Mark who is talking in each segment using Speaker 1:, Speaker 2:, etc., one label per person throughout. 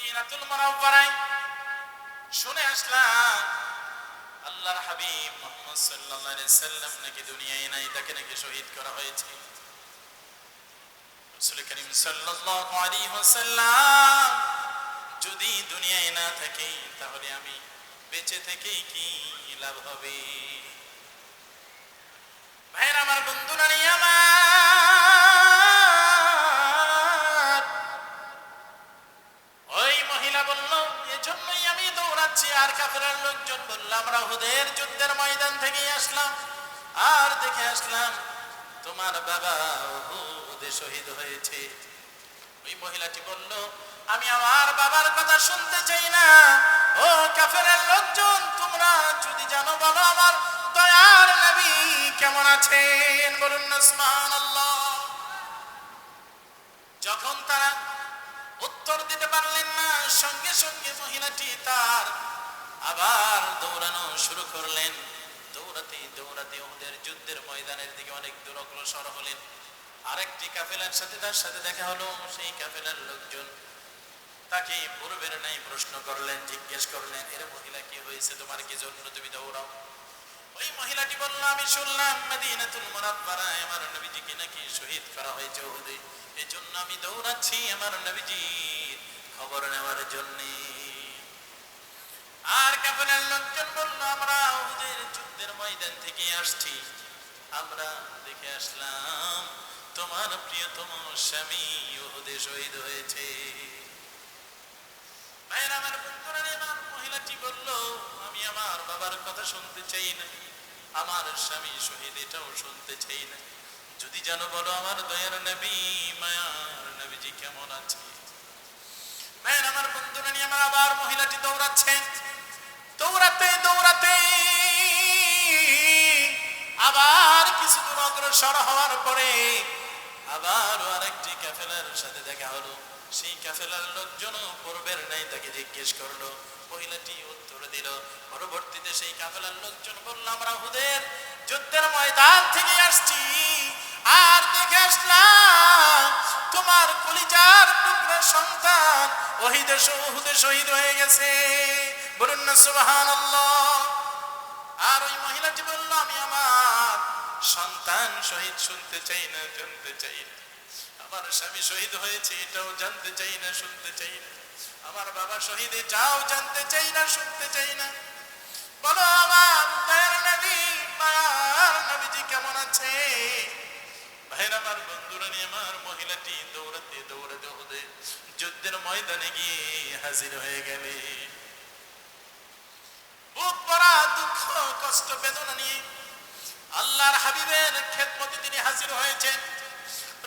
Speaker 1: মদিনাতুল মুনাওয়ারায় শুনে আসলাম, আল্লাহর হাবিব মুহাম্মদ সাল্লাল্লাহু আলাইহি সাল্লাম নাকি দুনিয়ায় নাই, তাকে নাকি শহীদ করা হয়েছে। রাসূল করিম সাল্লাল্লাহু আলাইহি ওয়াসাল্লাম যদি দুনিয়ায় না থাকে তাহলে আমি বেঁচে থেকে কি লাভ হবে? থেকে আসলাম, আর দেখে আসলাম তোমার বাবা হুদে শহীদ হয়েছে। ওই মহিলাটি বলল, আমি আমার বাবার কথা শুনতে চাই না। ও কাফেরের লোকজন, তোমরা যদি জানো, বলো আমার দয়ার নবী কেমন আছেন? বলুন না সুবহানাল্লাহ। যখন তারা উত্তর দিতে পারলেন না, সঙ্গে সঙ্গে মহিলাটি তার আবার দৌড়ানো শুরু করলেন। দৌড়াতে দৌড়াতে ওদের যুদ্ধের ময়দানের দিকে অনেক দূর অগ্রসর হলেন। আরেকটি কাফেলার সাথে, তার সাথে দেখা হলো সেই কাফেলার লোকজন। তাকে পূর্বের নাই প্রশ্ন করলেন, জিজ্ঞেস করলেন, এর মহিলা কি হয়েছে? তোমার কি জন্য তুমি দৌড়াও? ওই মহিলাটি বলল, আমি শুনলাম মদিনাতুল মুনাওয়ারায় আমার নবীজিকে নাকি শহীদ করা হয়েছে ওহুদে এজন্য আমি দৌড়াচ্ছি আমার নবীজির খবর নেওয়ার জন্য। আর কাফেরের লোকজন বলল, আমরা ওহুদের যুদ্ধের ময়দান থেকে আসছি। আমরা দেখে আসলাম, তোমার প্রিয়তম স্বামী ওহুদে শহীদ হয়েছে। ভাইয়ের, আমার বন্ধুরা মহিলাটি বলল, আমি আমার বাবার কথা শুনতে চাই না। আমার স্বামী শহীদ এটাও শুনতে চাই না। যদি জানো, বলো আমার দয়ার নবী, মায়ার নবীজি কেমন আছে? ভাইয়ের, আমার বন্ধুরা আমার আবার মহিলাটি দৌড়াচ্ছেন। দৌড়াতে দৌড়াতে। আবার কিছু দূর অগ্রসর হওয়ার পরে আবার আরেকটি ক্যাফেলার সাথে দেখা হলো। সেই ক্যাফেলার লোকজন পূর্বের নাই তাকে জিজ্ঞেস করল। মহিলাটি উত্তর দিল, পরবর্তীতে সেই কাফেলার লোকজন বলল, আমরা হুদের যুদ্ধের ময়দান থেকে আসছি। আর দেখে আসলাম, তোমার কলিজার টুকরা সন্তান ওহিদে হুদে শহীদ হয়ে গেছে। বলুন না, সুবহানাল্লাহ। আর ওই মহিলাটি বলল, আমি আমার সন্তান শহীদ শুনতে চাই না, জানতে চাই না। আমার স্বামী শহীদ হয়েছে, এটাও জানতে চাই না, শুনতে চাই না। আমার বাবা শহীদ, এটাও জানতে চাই না, শুনতে চাই না। বলো আমার দয়ার নবী, মায়ার নবীজি কেমন আছে? ভাইরা আমার বন্ধুরা নিয়ে আমার মহিলাটি দৌড়াতে দৌড়াতে ওদের যুদ্ধের ময়দানে গিয়ে হাজির হয়ে গেলে। বুক ভরা, দুঃখ, কষ্ট, বেদনা নিয়ে আল্লাহর হাবিবের খেদমতে তিনি হাজির হয়েছেন।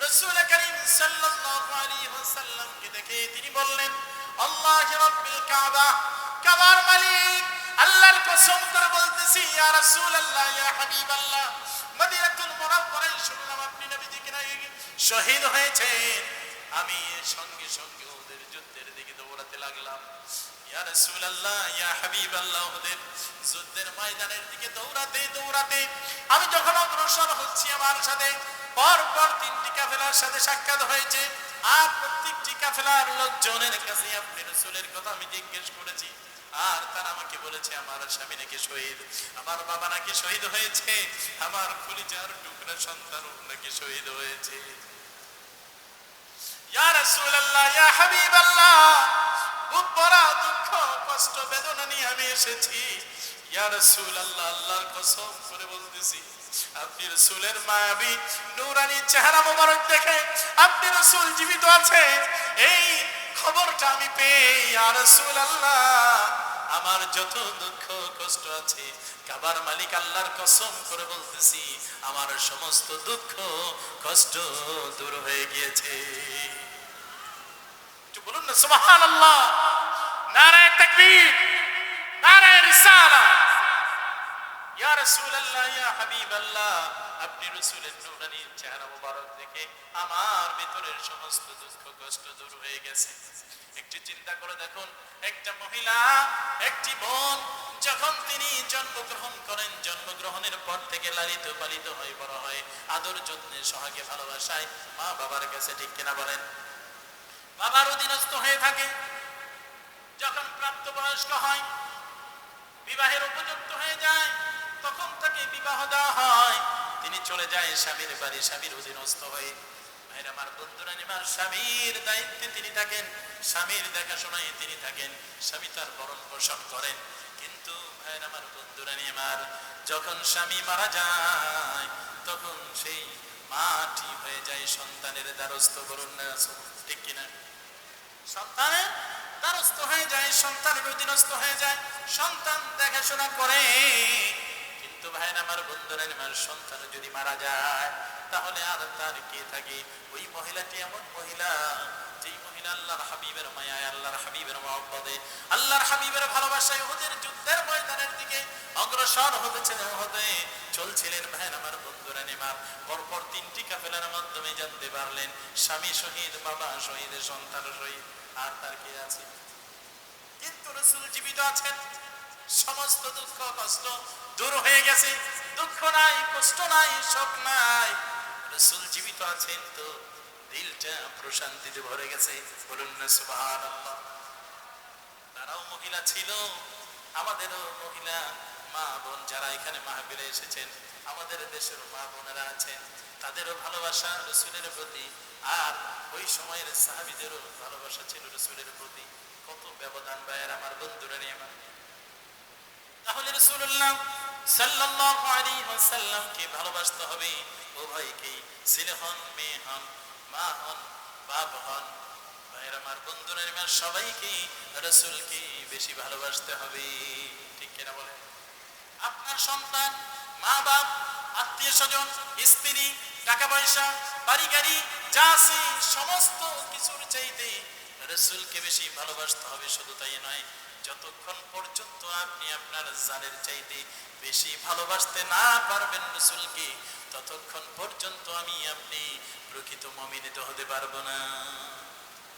Speaker 1: রসুল করিম সাল্লাল্লাহু আলাইহি ওয়াসাল্লামকে দেখে তিনি বললেন, আল্লাহ রাব্বিল কাবা, কাবার মালিক, আল্লাহর কসম করে বলতেছি, ইয়া রাসূলুল্লাহ, ইয়া হাবিবাল্লাহ, মদিনাতুল মুনাওয়ারায় শুনলাম আপনি নবীজিকে নাকি শহীদ হয়েছেন। আমি সঙ্গে সঙ্গে ওদের যুদ্ধের দিকে দৌড়াতে লাগলাম। আমি যখন অগ্রসর হচ্ছি আমার সাথে পর পর তিনটি কাফেলার সাথে সাক্ষাৎ হয়েছে। আর প্রত্যেকটি কাফেলার লোকজনের কাছে আপনি রসুলের কথা আমি জিজ্ঞেস করেছি। আর তারা আমাকে বলেছে, আমার স্বামী নাকি শহীদ? আমার বাবা নাকি শহীদ হয়েছে? আমার খুলিজার টুকরা সন্তান নাকি শহীদ হয়েছে? ইয়া রাসূলুল্লাহ, ইয়া হাবিবাল্লাহ ভরা দুঃখ, কষ্ট, বেদনা নিয়ে আমি এসেছি। ইয়া রাসূলুল্লাহ, আল্লাহর কসম করে বলতেছি, আপনি রসুলের নূরানি চেহারা মোবারক দেখে আপনি রসুল জীবিত আছে এই খবরটা আমি পেয়ে, ইয়া রাসূলুল্লাহ, আমার যত দুঃখ, কষ্ট আছে, কাবার মালিক আল্লাহর কসম করে বলতেছি, আমার সমস্ত দুঃখ, কষ্ট দূর হয়ে গিয়েছে। বলুন না, সুবহানাল্লাহ। নারায়ে তাকবীর, নারায়ে রিসালা। ইয়া রাসূলুল্লাহ, ইয়া হাবিবাল্লাহ, আপনি রাসূলের নূরানি চেহারা মোবারক দেখে আমার ভিতরের সমস্ত দুঃখ, কষ্ট দূর হয়ে গেছে। একটু চিন্তা করে দেখুন, একটা মহিলা, একটি বোন, যখন তিনি জন্মগ্রহণ করেন, জন্মগ্রহণের পর থেকে লালিত পালিত হয়ে বড় হয়, আদর যত্নে, সহাগে, ভালোবাসায় মা বাবার কাছে ঠিক কিনা বলেন? বাবার অধীনস্থ হয়ে থাকে। যখন প্রাপ্তবয়স্ক হয়, বিবাহের উপযুক্ত হয়ে যায়, তখন তাকে বিবাহ দেওয়া হয়। তিনি চলে যায় স্বামীর বাড়ি, স্বামীর অধীনস্থ হয়ে। ভাইরা আমার বন্ধুরা নিমার স্বামীর দায়িত্বে তিনি থাকেন, স্বামীর দেখাশোনায় তিনি থাকেন, স্বামী তার বরণ পোষণ করেন। কিন্তু ভাইরা আমার বন্ধুরা নিমার যখন স্বামী মারা যায়, তখন সেই মাটি হয়ে যায় সন্তানের দ্বারস্থ করুন ঠিক কিনা? সন্তানের দ্বারস্থ হয়ে যায় সন্তানের অধীনস্থ হয়ে যায়, সন্তান দেখাশোনা করে। কিন্তু ভাইন আমার বন্ধুরা আমার সন্তান যদি মারা যায়, তাহলে আর তার কে থাকে? ওই মহিলাটি এমন মহিলা, যেই মহিলা আল্লাহর হাবিবের মায়ায়, আল্লাহর হাবিবের মহব্বতে, আল্লাহর হাবিবের ভালোবাসায় ওদের যুদ্ধের ময়দানের দিকে অগ্রসর হতেছিলেন হতে চলছিলেন ভাইন আমার, বন্ধুরা নেমার পরপর তিনটি কাফেলার মাধ্যমে জানতে পারলেন, স্বামী শহীদ, বাবা শহীদ, সন্তান শহীদ। আর তার কে আছে? কিন্তু রসুল জীবিত আছেন। সমস্ত দুঃখ কষ্ট দূর হয়ে গেছে। দুঃখ নাই, কষ্ট নাই, শোক নাই। রসুল জীবিত আছেন তো দিলটা প্রশান্তিতে ভরে গেছে। বলুন না, সুবহানাল্লাহ। তারাও মহিলা ছিল। আমাদেরও মহিলা, মা বোন যারা এখানে মাহবিলে এসেছেন, আমাদের দেশের মা বোনেরা আছেন, তাদেরও ভালোবাসা রসুলের প্রতি আর ওই সময়ের সাহাবিদেরও ভালোবাসা ছিল রসুলের প্রতি। কত ব্যবধান ভাইয়ের আমার বন্ধুরা নিয়ে আমার তাহলে রসুল্লাহ সাল্লাল্লাহু আলাইহি ওয়াসাল্লামকে ভালোবাসতে হবে। উভয়কেই ছেলে হন, মেয়ে হন, মা হন, বাপ হন। ভাইয়ের আমার বন্ধুরা আমার সবাইকে রসুলকে বেশি ভালোবাসতে হবে। ঠিক কিনা বলেন? আপনার সন্তান মা বাপ আত্মীয় স্বজন, স্ত্রী, টাকা পয়সা, বাড়ি গাড়ি যা আছে, সমস্ত কিছুর চাইতে রসুলকে বেশি ভালোবাসতে হবে, শুধু তাই নয়, যতক্ষণ পর্যন্ত আপনি আপনার জানের চাইতে বেশি ভালোবাসতে না পারবেন রসুলকে, ততক্ষণ পর্যন্ত আমি আপনি প্রকৃত মমিনিত হতে পারব না।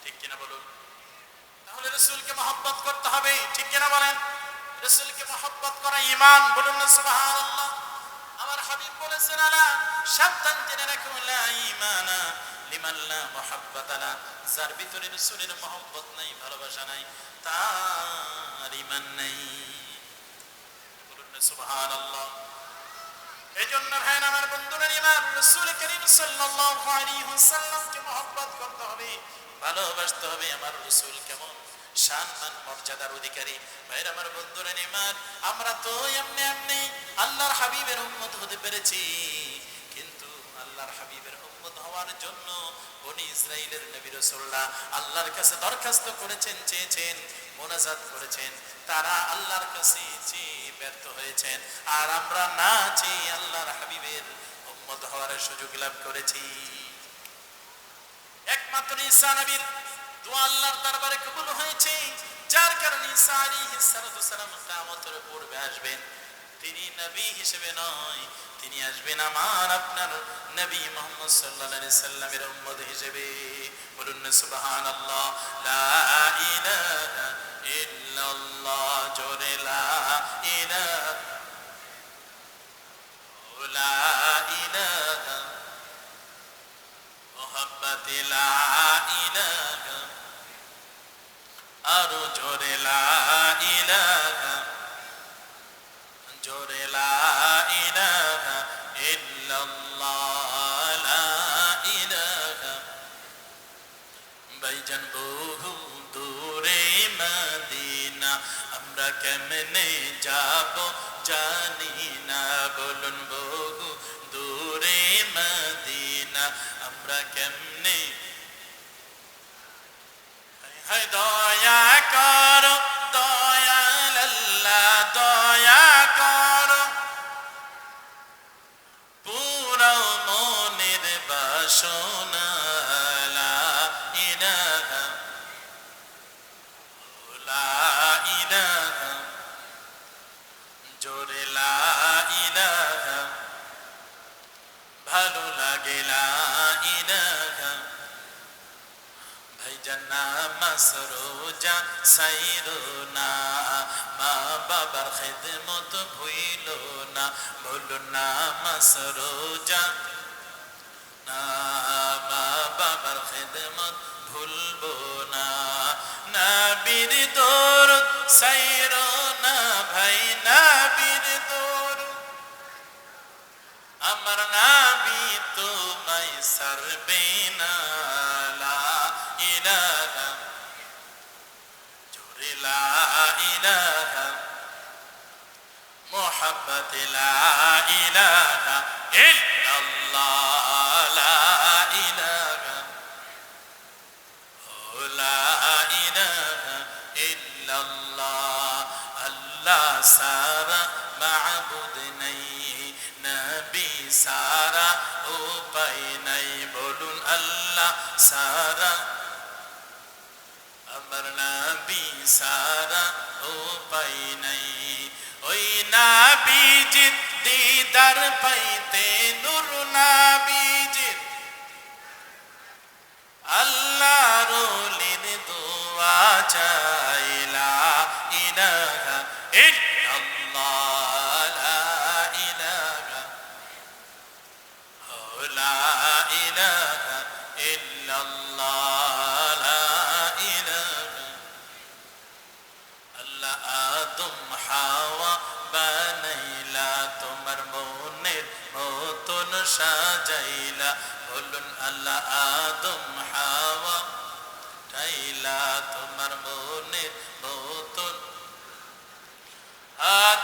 Speaker 1: ঠিক কিনা বলুন? তাহলে রসুলকে মহব্বত করতে হবে, ঠিক কিনা বলেন? রসুলকে মহব্বত করা ইমান, বলুন না সুবহানাল্লাহ। আমার হাবিব বলেছেন, আলা সাবধান জেনে রাখুন, লা ঈমানা লিমান লা মুহাব্বাতালা যার ভিতরে রসুলের মহব্বত নাই, ভালোবাসা নাই, তার ঈমান নাই। বলুন না, সুবহানাল্লাহ। এই জন্য ভাই আমার বন্ধুরা ইমান রসুল করিম সাল্লাল্লাহু আলাইহি ওয়াসাল্লামকে মহব্বত করতে হবে, ভালোবাসতে হবে। আমার রসুল কেমন? সম্মান মর্যাদার অধিকারী। ভাইয়ের, আমার বন্ধুরা নিমার আমরা তো এমনি এমনি আল্লাহর হাবিবের উম্মত হতে পেরেছি কিন্তু আল্লাহর হাবিবের উম্মত হওয়ার জন্য বনি ইসরাইলের নবী রাসূলুল্লাহ আল্লাহর কাছে দরখাস্ত করেছেন, চেয়েছেন, মোনাজাত করেছেন। তারা আল্লাহর কাছে চেয়ে ব্যর্থ হয়েছেন। আর আমরা না চেয়ে আল্লাহর হাবিবের উম্মত হওয়ার সুযোগ লাভ করেছি। একমাত্র ঈসা নবীর দোয়া আল্লাহর দরবারে কবুল হয়েছে। যার কারণে ঈসা আলাইহিস সালাতু সালাম কিয়ামতের পূর্বে আসবেন। তিনি নবী হিসেবে নয়, তিনি আসবেন আমার আপনার নবী মোহাম্মদ সাল্লাহ সাল্লামের উম্মদ হিসেবে বলুন না সুবহানাল্লাহ আমরা কেমনে যাব জানি না, বলুন বহু দূরে মদিনা, আমরা কেমনে? হায় দয়া করো দয়াল আল্লাহ দয়া করো। পুরো মনের বাসনা নামাজ রোজা সাইরো না, মা বাবার খেদমত ভুইল না, বলো নামাজ রোজা না, মা বাবার খেদমত ভুলবো না। নাবির দো সাইরো না ভাই, নাবির দরু আমার নাবি তোমায় সারবে না। ইলাহা মোহাম্মদ লা ইলাহা ইল্লাল্লাহ লা ইলাহা ও লা ইলাহা ইল্লাল্লাহ আল্লাহ সারা মাবুদ নেই নবী সারা উপায় নাই বলুন আল্লাহ সারা আমার নবী সারা উপায় নাই। ওই নাবিজিৎ দিদার পাইতে নূর নাবিজিৎ আল্লাহ রলির দোয়া চাইলা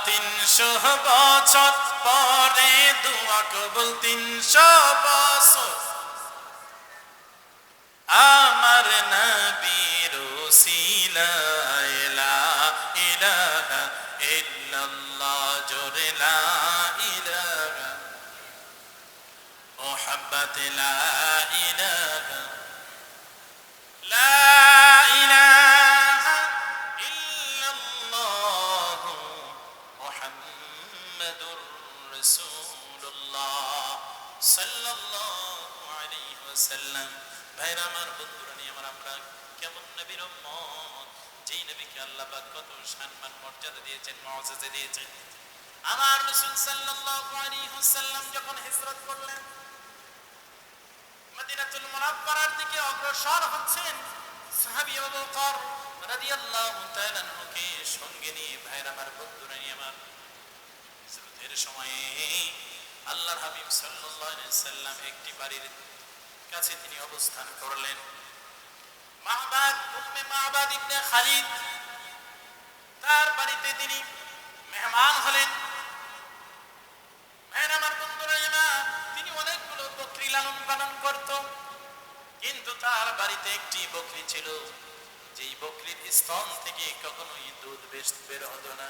Speaker 1: তিনশো বছর পরে দুয়া কবুল তিনশো বছর। আমার নবীর সিলাইলা ইলাহা ইল্লাল্লাহ, জোরে ইলাহা। মোহাব্বত মুহাম্মাদুর রাসূলুল্লাহ সাল্লাল্লাহু আলাইহি ওয়াসাল্লাম ভাইরা আমার বন্ধুরা নিয়ে আমার আমরা কেমন নবীর উম্মত? যেই নবীকে আল্লাহ পাক কত সম্মান, মর্যাদা দিয়েছেন দিয়েছেন। আমার রাসূল সাল্লাল্লাহু আলাইহি ওয়াসাল্লাম যখন হিজরত করলেন, মদিনাতুল মুনাওয়ারার দিকে অগ্রসর হচ্ছেন সাহাবী আবু বকর রাদিয়াল্লাহু তাআলা আনহুকে সঙ্গে নিয়ে। ভাইরা আমার বন্ধুরা হিজরতের সময়ে আল্লাহর হাবিব সাল্লাম একটি বাড়ির কাছে তিনি অবস্থান করলেন। তার বাড়িতে তিনি মেহমান হলেন। ভাইয়ের আমার বন্ধুরা তিনি অনেকগুলো বকরি লালন পালন করত, কিন্তু তার বাড়িতে একটি বকরি ছিল, যেই বকরির স্তন থেকে কখনোই দুধ বেশ বের হতো না।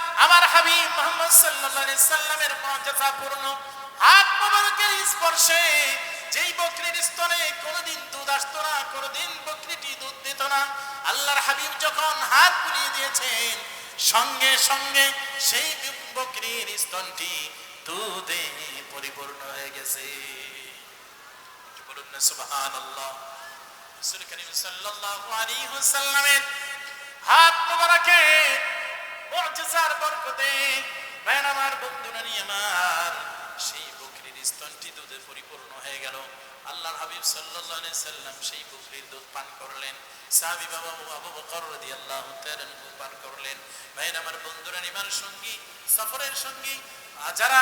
Speaker 1: আমার হাবিব মোহাম্মদ সাল্লাল্লাহু আলাইহি সাল্লামের মুআজিজাপূর্ণ হাত মোবারকের স্পর্শে যেই বকরির স্তনে কোনোদিন দুধ আসতো না, কোনোদিন বকরিটি দুধ দিত না। আল্লাহর হাবিব যখন হাত বুলিয়ে দিয়েছেন, সঙ্গে সঙ্গে সেই বকরির স্তনটি দুধে পরিপূর্ণ হয়ে গেছে। বলুন সুবহানাল্লাহ। রাসূল করিম সাল্লাল্লাহু আলাইহি ওয়াসাল্লামের হাত মোবারকে মুআজিজার বরকতে ভাইয়ের আমার বন্ধুরা নিয়ে আমার, সেই বকরির স্তনটি দুধে পরিপূর্ণ হয়ে গেল। আল্লাহর হাবিব সাল্লাল্লাহু আলাইহি সাল্লাম সেই বকরির দুধ পান করলেন। সাহাবী বাবা আবু বকর রাদিয়াল্লাহু তাআলা পান করলেন। ভাইয়ের আমার বন্ধুরা নিবার সঙ্গী, সফরের সঙ্গী যারা